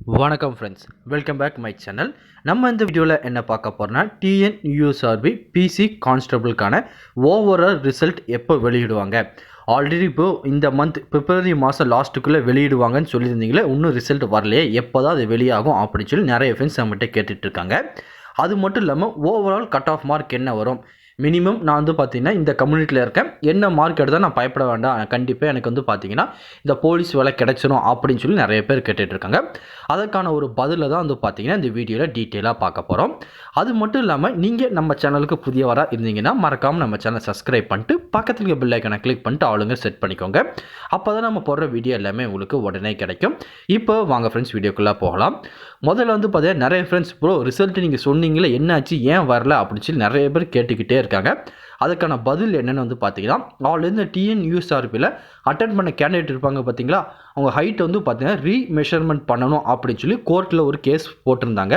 வணக்கம் friends welcome back my channel நம்ம இந்த வீடியோவில் என்ன பார்க்க போகிறோம்னா டிஎன் யூஎஸ்ஆர்பி பிசி கான்ஸ்டபிளுக்கான ஓவரால் ரிசல்ட் எப்போ வெளியிடுவாங்க? ஆல்ரெடி இப்போது இந்த மந்த் பிப்ரவரி மாதம் லாஸ்ட்டுக்குள்ளே வெளியிடுவாங்கன்னு சொல்லியிருந்தீங்களே இன்னும் ரிசல்ட் வரலையே. எப்போ தான் அது வெளியாகும் அப்படின்னு சொல்லி நிறைய ஃப்ரெண்ட்ஸ் நம்மகிட்ட கேட்டுட்ருக்காங்க அது மட்டும் இல்லாமல் ஓவரால் கட் ஆஃப் மார்க் என்ன வரும்? மினிமம் நான் வந்து பார்த்தீங்கன்னா இந்த கம்யூனிட்டியில் இருக்கேன். என்ன மார்க் எடுத்தால் நான் பயப்பட வேண்டாம். கண்டிப்பாக எனக்கு வந்து பார்த்தீங்கன்னா இந்த போலீஸ் வேலை கிடைச்சிரும் அப்படின்னு சொல்லி நிறைய பேர் கேட்டுட்ருக்காங்க அதற்கான ஒரு பதிலை தான் வந்து பார்த்தீங்கன்னா இந்த வீடியோவில் டீட்டெயிலாக பார்க்க போகிறோம் அது மட்டும் இல்லாமல் நீங்கள் நம்ம சேனலுக்கு புதியவராக இருந்தீங்கன்னா மறக்காமல் நம்ம சேனலை சப்ஸ்கிரைப் பண்ணிட்டு பக்கத்தில் இருக்க பில் ஐக்கனை கிளிக் பண்ணிட்டு ஆளுங்க செட் பண்ணிக்கோங்க. அப்போ தான் நம்ம போடுற வீடியோ எல்லாமே உங்களுக்கு உடனே கிடைக்கும். இப்போ வாங்க ஃப்ரெண்ட்ஸ் வீடியோக்குள்ளே போகலாம். முதல்ல வந்து பார்த்தீங்கன்னா நிறைய ஃப்ரெண்ட்ஸ் ப்ரோ ரிசல்ட் நீங்கள் சொன்னீங்களே என்னாச்சு ஏன் வரல அப்படின்னு சொல்லி நிறைய பேர் கேட்டுக்கிட்டே இருக்காங்க. அதுக்கான பதில் என்னென்னு வந்து பார்த்தீங்கன்னா ஆல்ரெடி டிஎன் யூஎஸ்ஆர்பியில் அட்டன் பண்ண கேண்டிடேட் இருப்பாங்க பார்த்தீங்களா அவங்க ஹைட் வந்து பார்த்தீங்கன்னா ரீமெஷர்மெண்ட் பண்ணணும் அப்படின்னு சொல்லி கோர்ட்டில் ஒரு கேஸ் போட்டிருந்தாங்க.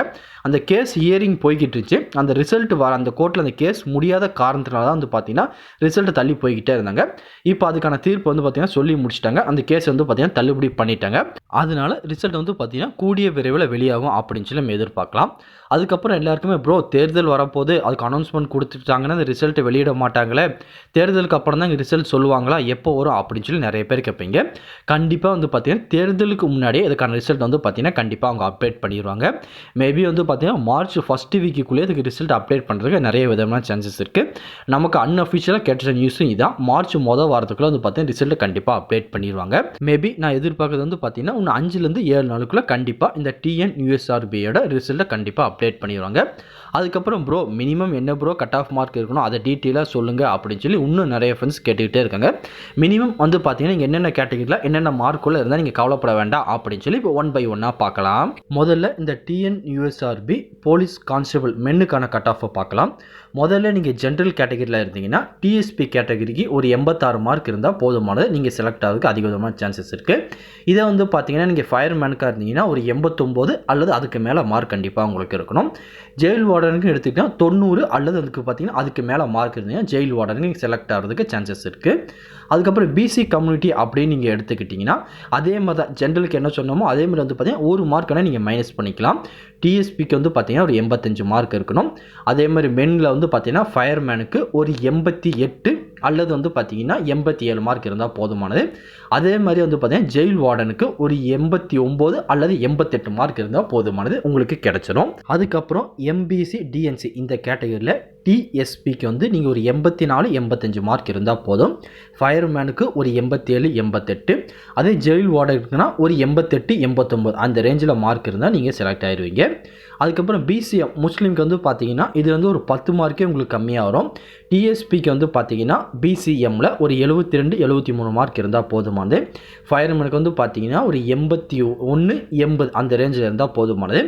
அந்த கேஸ் ஹியரிங் போய்கிட்டு இருந்துச்சு அந்த ரிசல்ட் வர அந்த கோர்ட்டில் அந்த கேஸ் முடியாத காரணத்தினால தான் வந்து பார்த்தீங்கன்னா ரிசல்ட் தள்ளி போய்கிட்டே இருந்தாங்க. இப்போ அதுக்கான தீர்ப்பு வந்து பார்த்தீங்கன்னா சொல்லி முடிச்சிட்டாங்க. அந்த கேஸ் வந்து பார்த்தீங்கன்னா தள்ளுபடி பண்ணிட்டாங்க. அதனால ரிசல்ட் வந்து பார்த்தீங்கன்னா கூடிய விரைவில் வெளியாகும் அப்படின்னு சொல்லி நம்ம எதிர்பார்க்கலாம். அதுக்கப்புறம் எல்லாருக்குமே ப்ரோ தேர்தல் வரப்போது அதுக்கு அனௌன்ஸ்மெண்ட் கொடுத்துட்டாங்கன்னா அந்த ரிசல்ட் வெளியிட மாட்டாங்களே. தேர்தலுக்கு அப்புறம் தான் ரிசல்ட் சொல்லுவாங்களா? எப்போ வரும்? அப்படின்னு சொல்லி நிறைய பேர் கேட்பீங்க. கண்டிப்பாக வந்து பார்த்தீங்கன்னா தேர்தலுக்கு முன்னாடியே இதுக்கான ரிசல்ட் வந்து பார்த்தீங்கன்னா கண்டிப்பாக அவங்க அப்டேட் பண்ணிடுவாங்க மேபி வந்து பார்த்தீங்கன்னா மார்ச் ஃபஸ்ட்டு வீக்குள்ளே இதுக்கு ரிசல்ட் அப்டேட் பண்ணுறதுக்கு நிறைய விதமான சான்சஸ் இருக்குது நமக்கு அன்அஃபிஷியலாக கேட்ட நியூஸும் இதான். மார்ச் மொதல் வாரத்துக்குள்ளே வந்து பார்த்தீங்கன்னா ரிசல்ட் கண்டிப்பாக அப்டேட் பண்ணிடுவாங்க மேபி நான் எதிர்பார்க்குறது வந்து பார்த்தீங்கன்னா இன்னும் அஞ்சுலேருந்து ஏழு நாளுக்குள்ளே கண்டிப்பாக இந்த டிஎன் யூஎஸ்ஆர்பியோட ரிசல்ட்டை கண்டிப்பாக அப்டேட் பண்ணிடுவாங்க அதுக்கப்புறம் ப்ரோ மினிமம் என்ன ப்ரோ கட் ஆஃப் மார்க் இருக்கணும்? அதை டீட்டெயிலாக சொல்லுங்கள் அப்படின்னு சொல்லி இன்னும் நிறைய ஃப்ரெண்ட்ஸ் கேட்டுக்கிட்டே இருக்காங்க. மினிமம் வந்து பார்த்தீங்கன்னா என்னென்ன கேட்டகரியில் என்னென்ன மார்க்குள்ளே இருந்தால் நீங்கள் கவலைப்பட வேண்டாம் அப்படின்னு சொல்லி இப்போ ஒன் பை ஒன்னாக பார்க்கலாம். முதல்ல இந்த டிஎன் யூஎஸ்ஆர்பி போலீஸ் கான்ஸ்டபிள் மென்னுக்கான கட் ஆஃபை பார்க்கலாம். முதல்ல நீங்கள் ஜென்ரல் கேட்டகரியில் இருந்தீங்கன்னா டிஎஸ்பி கேட்டகரிக்கு ஒரு எண்பத்தாறு மார்க் இருந்தால் போதுமானது. நீங்கள் செலக்ட் ஆகிறதுக்கு அதிக விதமான சான்சஸ் இருக்குது இதை வந்து பார்த்தீங்கன்னா நீங்கள் ஃபயர்மேனுக்காக இருந்தீங்கன்னா ஒரு எண்பத்தொம்போது அல்லது அதுக்கு மேலே மார்க் கண்டிப்பாக உங்களுக்கு இருக்கணும். ஜெயில் வார்டனுக்கு எடுத்துக்கிட்டால் தொண்ணூறு அல்லது அதுக்கு பார்த்தீங்கன்னா அதுக்கு மேலே மார்க் இருந்தீங்கன்னா ஜெயில் வார்டனுக்கு நீங்கள் செலக்ட் ஆகிறதுக்கு சான்சஸ் இருக்குது அதுக்கப்புறம் பிசி கம்யூனிட்டி அப்படின்னு நீங்கள் எடுத்துக்கிட்டிங்கன்னா அதே மாதிரி தான் ஜென்ரலுக்கு என்ன சொன்னோமோ அதே மாதிரி வந்து பார்த்தீங்கன்னா ஒரு மார்க் நீங்கள் மைனஸ் பண்ணிக்கலாம். டிஎஸ்பிக்கு வந்து பார்த்தீங்கன்னா ஒரு எண்பத்தஞ்சு மார்க் இருக்கணும். அதே மாதிரி மென்னில் வந்து பார்த்தீங்கன்னா ஃபயர்மேனுக்கு ஒரு எண்பத்தி எட்டு அல்லது வந்து பார்த்தீங்கன்னா எண்பத்தி ஏழு மார்க் இருந்தால் போதுமானது. அதே மாதிரி வந்து பார்த்தீங்கன்னா ஜெயில் வார்டனுக்கு ஒரு எண்பத்தி ஒம்பது அல்லது எண்பத்தெட்டு மார்க் இருந்தால் போதுமானது உங்களுக்கு கிடைச்சிடும் அதுக்கப்புறம் எம்பிசி டிஎன்சி இந்த கேட்டகரியில் டிஎஸ்பிக்கு வந்து நீங்கள் ஒரு எண்பத்தி நாலு எண்பத்தஞ்சு மார்க் இருந்தால் போதும். ஃபயர்மேனுக்கு ஒரு எண்பத்தேழு எண்பத்தெட்டு. அதே ஜெயில் வார்டனுக்குனா ஒரு எண்பத்தெட்டு எண்பத்தொம்போது அந்த ரேஞ்சில் மார்க் இருந்தால் நீங்கள் செலக்ட் ஆயிடுவீங்க அதுக்கப்புறம் பிசிஎம் முஸ்லீம்க்கு வந்து பார்த்தீங்கன்னா இது வந்து ஒரு பத்து மார்க்கே உங்களுக்கு கம்மியாக வரும் டிஎஸ்பிக்கு வந்து பார்த்தீங்கன்னா பிசிஎம்மில் ஒரு எழுபத்தி ரெண்டு எழுபத்தி மூணு மார்க் இருந்தால் போதுமானது. ஃபயர்மேனுக்கு வந்து பார்த்தீங்கன்னா ஒரு எண்பத்தி ஒன்று எண்பது அந்த ரேஞ்சில் இருந்தால் போதுமானது.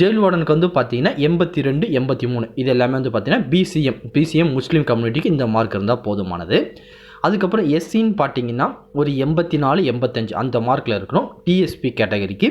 ஜெயில் வார்டனுக்கு வந்து பார்த்தீங்கன்னா எண்பத்தி ரெண்டு எண்பத்தி மூணு இது எல்லாமே வந்து பார்த்தீங்கன்னா பிசிஎம் பிசிஎம் முஸ்லீம் கம்யூனிட்டிக்கு இந்த மார்க் இருந்தால் போதுமானது. அதுக்கப்புறம் எஸ்சின்னு பார்த்தீங்கன்னா ஒரு எண்பத்தி நாலு எண்பத்தஞ்சு அந்த மார்க்கில் இருக்கணும். டிஎஸ்பி கேட்டகரிக்கு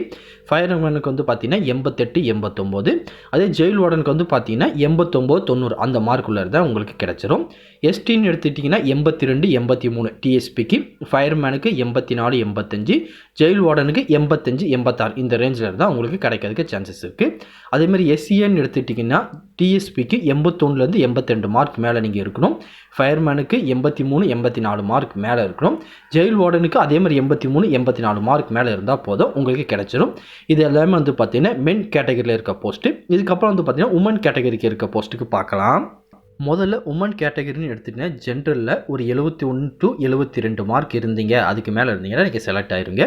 ஃபயர்மேனுக்கு வந்து பார்த்தீங்கன்னா எண்பத்தெட்டு எண்பத்தொம்போது. அதே ஜெயில் வார்டனுக்கு வந்து பார்த்தீங்கன்னா எண்பத்தொம்போது தொண்ணூறு அந்த மார்க்குள்ளே இருந்தால் உங்களுக்கு கிடச்சிரும். எஸ்டின்னு எடுத்துட்டிங்கன்னா எண்பத்தி ரெண்டு எண்பத்தி மூணு டிஎஸ்பிக்கு ஃபயர்மேனுக்கு எண்பத்தி நாலு எண்பத்தஞ்சு. ஜெயில் வார்டனுக்கு எண்பத்தஞ்சு எண்பத்தாறு இந்த ரேஞ்சில் இருந்தால் உங்களுக்கு கிடைக்கிறதுக்கு சான்சஸ் இருக்குது அதேமாதிரி எஸ்சிஎன்னு எடுத்துட்டிங்கன்னா டிஎஸ்பிக்கு எண்பத்தொன்னுலேருந்து எண்பத்திரெண்டு மார்க் மேலே நீங்கள் இருக்கணும். ஃபயர்மேனுக்கு எண்பத்தி மூணு எண்பத்தி நாலு மார்க் மேலே இருக்கணும். ஜெயில் வார்டனுக்கு அதே மாதிரி எண்பத்தி மூணு எண்பத்தி நாலு மார்க் மேலே இருந்தால் போதும் உங்களுக்கு கிடச்சிரும். இது எல்லாமே வந்து பார்த்திங்கன்னா மென் கேட்டகரியில் இருக்க போஸ்ட்டு இதுக்கப்புறம் வந்து பார்த்தீங்கன்னா உமன் கேட்டகரிக்கு இருக்க போஸ்ட்டுக்கு பார்க்கலாம். முதல்ல உமன் கேட்டகரின்னு எடுத்துக்கிட்டீங்கன்னா ஜென்ரலில் ஒரு எழுபத்தி ஒன்று டு எழுபத்தி ரெண்டு மார்க் இருந்தீங்க. அதுக்கு மேலே இருந்தீங்கன்னா நீங்கள் செலக்ட் ஆயிருங்க.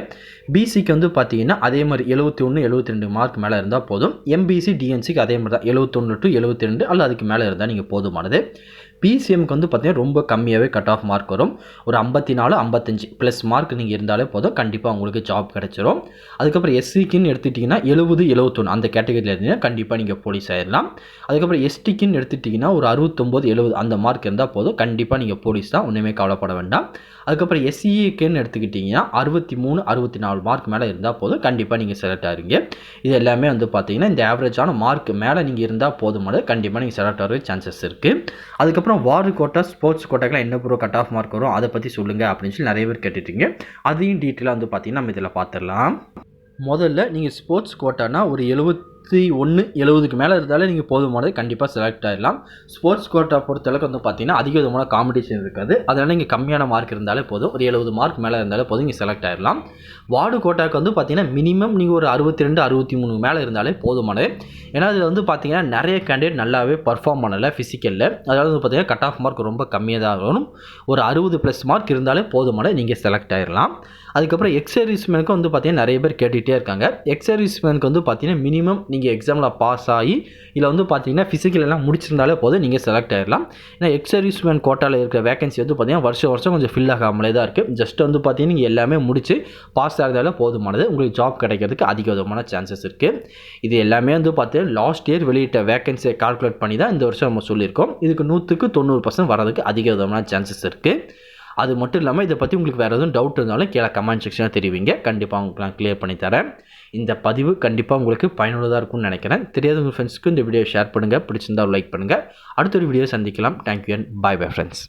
பிசிக்கு வந்து பார்த்தீங்கன்னா அதே மாதிரி எழுபத்தி ஒன்று எழுபத்தி ரெண்டு மார்க் மேலே இருந்தால் போதும். எம்பிசி டிஎன்சிக்கு அதே மாதிரி தான். எழுபத்தொன்று டு எழுபத்தி ரெண்டு அல்ல அதுக்கு மேலே இருந்தால் நீங்கள் போதுமானது. பிசிஎம்க்கு வந்து பார்த்தீங்கன்னா ரொம்ப கம்மியாகவே கட் ஆஃப் மார்க் வரும். ஒரு ஐம்பத்தி நாலு ஐம்பத்தஞ்சு ப்ளஸ் மார்க் நீங்கள் இருந்தாலே போதும். கண்டிப்பாக உங்களுக்கு ஜாப் கிடச்சிரும். அதுக்கப்புறம் எஸ்சிக்குன்னு எடுத்துட்டிங்கன்னா எழுபது எழுபத்தொன்று அந்த கேட்டகரியில் இருந்தீங்கன்னா கண்டிப்பாக நீங்கள் போலீஸ் ஆயிடலாம் அதுக்கப்புறம் எஸ்டிக்குன்னு எடுத்துட்டிங்கன்னா ஒரு அறுபத்தொம்போது எழுபது அந்த மார்க் இருந்தால் போதும். கண்டிப்பாக நீங்கள் போலீஸ் தான் ஒன்றுமே கவலைப்பட வேண்டாம். அதுக்கப்புறம் எஸ்சிஏக்குன்னு எடுத்துக்கிட்டிங்கன்னா அறுபத்தி மூணு அறுபத்தி நாலு மார்க் மேலே இருந்தால் போதும். கண்டிப்பாக நீங்கள் செலக்ட் ஆகிறீங்க இது எல்லாமே வந்து பார்த்தீங்கன்னா இந்த ஆவரேஜான மார்க் மேலே நீங்கள் இருந்தால் போதுமானது. கண்டிப்பாக நீங்கள் செலக்ட் ஆகிற சான்சஸ் இருக்குது அதுக்கப்புறம் வார்டு கோட்டா ஸ்போர்ட்ஸ் கோட்டாக்கெலாம் என்ன ப்ரோ கட் ஆஃப் மார்க் வரும்? அதை பற்றி சொல்லுங்கள் அப்படின்னு சொல்லி நிறைய பேர் கேட்டுட்டீங்க. அதையும் டீட்டெயிலாக வந்து பார்த்தீங்கன்னா நம்ம இதில் பார்த்துடலாம் முதல்ல நீங்கள் ஸ்போர்ட்ஸ் கோட்டானா ஒரு எழுபத்தி ஒன்று எழுபதுக்கு மேலே இருந்தாலே நீங்கள் போதுமானது கண்டிப்பாக செலக்ட் ஆகிடலாம் ஸ்போர்ட்ஸ் கோட்டா பொறுத்தளவுக்கு வந்து பார்த்தீங்கன்னா அதிக விதமான காம்படிஷன் இருக்காது. அதனால் நீங்கள் கம்மியான மார்க் இருந்தாலே போதும். ஒரு எழுபது மார்க் மேலே இருந்தாலே போதும் நீங்கள் செலக்ட் ஆகிடலாம் வார்டு கோட்டாக்கு வந்து பார்த்தீங்கன்னா மினிமம் நீங்கள் ஒரு அறுபத்தி ரெண்டு அறுபத்தி மூணு மேலே இருந்தாலே போதுமானது. ஏன்னா அதில் வந்து பார்த்தீங்கன்னா நிறைய கேண்டிடேட் நல்லாவே பர்ஃபார்ம் பண்ணலை ஃபிசிக்கலில் அதாவது வந்து பார்த்தீங்கன்னா கட் ஆஃப் மார்க் ரொம்ப கம்மியாக தான் ஆகணும் ஒரு அறுபது ப்ளஸ் மார்க் இருந்தாலே போதுமானது நீங்கள் செலக்ட் ஆகிடலாம் அதுக்கப்புறம் எக்ஸ் சர்வீஸ்மேனுக்கு வந்து பார்த்தீங்கன்னா நிறைய பேர் கேட்டுகிட்டே இருக்காங்க. எக்ஸ் சர்வீஸ்மேனுக்கு வந்து பார்த்தீங்கன்னா மினிமம் நீங்கள் எக்ஸாமில் பாஸ் ஆகி இல்லை வந்து பார்த்தீங்கன்னா ஃபிசிக்கல் எல்லாம் முடிச்சிருந்தாலே போதும் நீங்கள் செலக்ட் ஆகிடலாம் ஏன்னா எக்ஸ் சர்வீஸ்மேன் கோட்டாவில் இருக்கிற வேகன்சி வந்து பார்த்தீங்கன்னா வருஷம் வருஷம் கொஞ்சம் ஃபில் ஆகாமலே தான் இருக்குது ஜஸ்ட் வந்து பார்த்தீங்கன்னா நீங்கள் எல்லாமே முடிச்சு பாஸ் ஆகிறதால போதுமானது. உங்களுக்கு ஜாப் கிடைக்கிறதுக்கு அதிக விதமான சான்சஸ் இருக்குது இது எல்லாமே வந்து பார்த்தீங்கன்னா லாஸ்ட் இயர் வெளியிட்ட வேகன்சியை கால்குலேட் பண்ணி தான் இந்த வருஷம் நம்ம சொல்லியிருக்கோம். இதுக்கு நூற்றுக்கு தொண்ணூறு பர்சன்ட் வரதுக்கு அதிக விதமான சான்சஸ் இருக்குது அது மட்டும் இல்லாமல் இதை பற்றி உங்களுக்கு வேறு எதுவும் டவுட் இருந்தாலும் கீழே கமெண்ட் செக்ஷனில் தெரிவிங்க. கண்டிப்பாக உங்களுக்கு நான் கிளியர் பண்ணி தரேன். இந்த பதிவு கண்டிப்பாக உங்களுக்கு பயனுள்ளதாக இருக்கும்னு நினைக்கிறேன். தெரியாத உங்கள் ஃப்ரெண்ட்ஸ்க்கு இந்த வீடியோ ஷேர் பண்ணுங்கள் பிடிச்சிருந்தா லைக் பண்ணுங்கள் அடுத்த ஒரு வீடியோ சந்திக்கலாம். Thank you and bye bye friends